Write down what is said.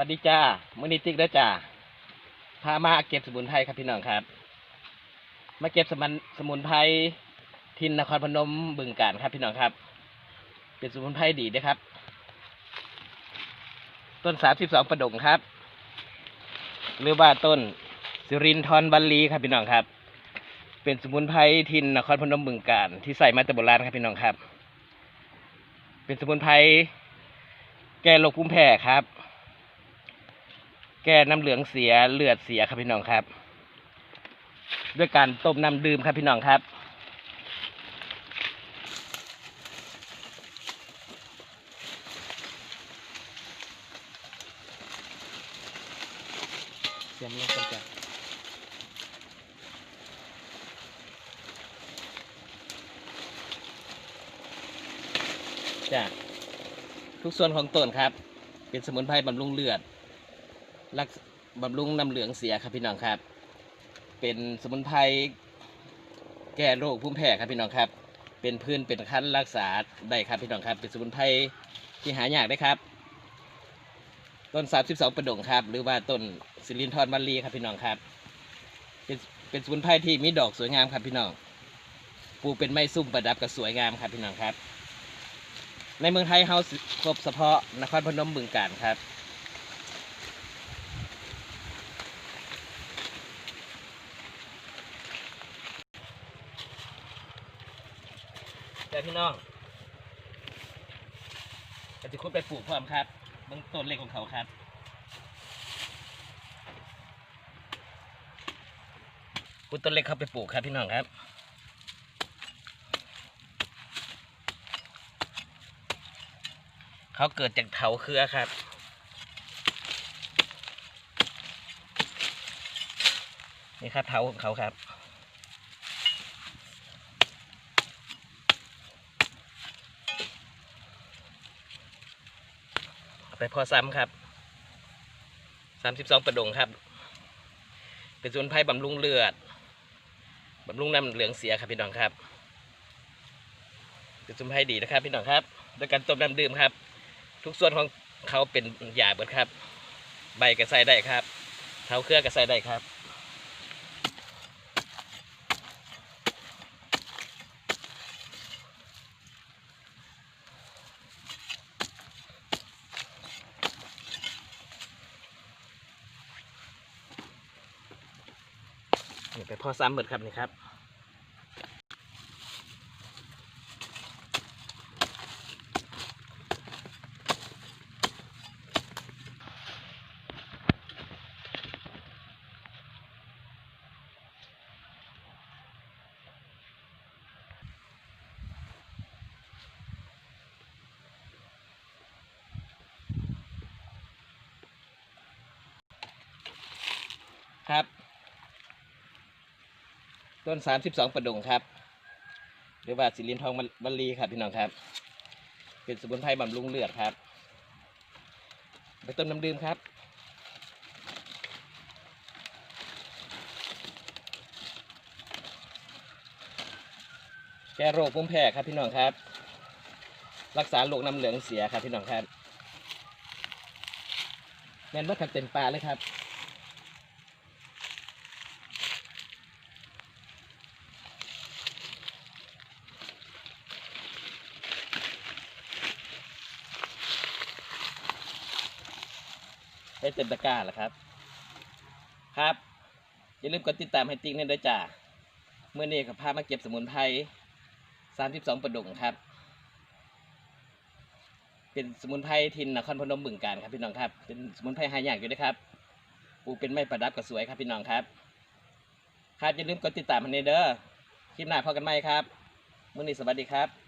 วัสดีจ้ามือนิติกเด้อจ้าพามาเก็บสมุนไพรครับพี่น้องครับ มาเก็บสมันสมุนไพรทินนครพนมบึงการครับพี่น้องครับ เป็นสมุนไพรดีนะครับ ต้นสามสิบสองประดงครับ หรือว่าต้นสิรินทรบัลลีครับพี่น้องครับ เป็นสมุนไพรทินนครพนมบึงการที่ใส่มาแต่โบราณครับพี่น้องครับ เป็นสมุนไพรแก้โรคภูมิแพ้ครับ ก้น้ำเหลืองเสียเลือดเสียครับพี่น้องครับ ด้วยการต้มน้ำดื่มครับพี่น้องครับเสียงลงกันจ้ะจ้ะทุกส่วนของต้นครับ เป็นสมุนไพรบำรุงเลือด รักบำรุงน้ำเหลืองเสียครับพี่น้องครับ เป็นสมุนไพรแก้โรคภูมิแพ้ครับพี่น้องครับ เป็นพื้นเป็นคั้นรักษาได้ครับพี่น้องครับ เป็นสมุนไพรที่หายากได้ครับ ต้นสามสิบสองประดงครับ หรือว่าต้นสิรินทรบัลลีครับพี่น้องครับ เป็นเป็นสมุนไพรที่มีดอกสวยงามครับพี่น้องปลูกเป็นไม้ซุ่มประดับก็สวยงามครับพี่น้องครับ ในเมืองไทยเฮาพบเฉพาะนครพนมบึงการครับ แต่พี่น้องก็จะคุดไปปลูกพร้อมครับเบื้องต้นเล็กของเขาครับคุดต้นเล็กเขาไปปลูกครับพี่น้องครับเขาเกิดจากเถาเครือครับนี่ครับเถาของเขาครับ ไปพอซ้ำครับสามสิบสองประดงครับ เป็นสมุนไพรบำรุงเลือดบำรุงน้ำเหลืองเสียครับพี่น้องครับเป็นสมุนไพรดีนะครับพี่น้องครับโดยการต้มน้ำดื่มครับ ทุกส่วนของเขาเป็นยาเบิดครับ ใบกระใส่ได้ครับ เท้าเครือกระใส่ได้ครับ นี่ไปพ่อซ้ำเหมือนครับนี่ครับครับ ต้นสามสิบสองประดงครับ หรือว่าสิรินทองบัลลีครับพี่น้องครับ เป็นสมุนไพรบำรุงเลือดครับ ไปต้มน้ำดื่มครับแก้โรคภูมิแพ้ครับพี่น้องครับ รักษาโรคน้ำเหลืองเสียครับพี่น้องครับแม่นว่าทำเต็มปลาเลยครับ ให้เต็มตะกร้าแล้วครับ ครับ อย่าลืมกดติดตามให้ติ๊กนี่ด้วยจ้าเมื่อนี้กับพามาเก็บสมุนไพร32ประดงครับ เป็นสมุนไพรทินนครพนมบึงการครับพี่น้องครับ เป็นสมุนไพรหายากอยู่นะครับปลูกเป็นไม้ประดับก็สวยครับพี่น้องครับ ครับอย่าลืมกดติดตามให้เด้อคลิปหน้าพอกันไหมครับเมื่อนี้สวัสดีครับ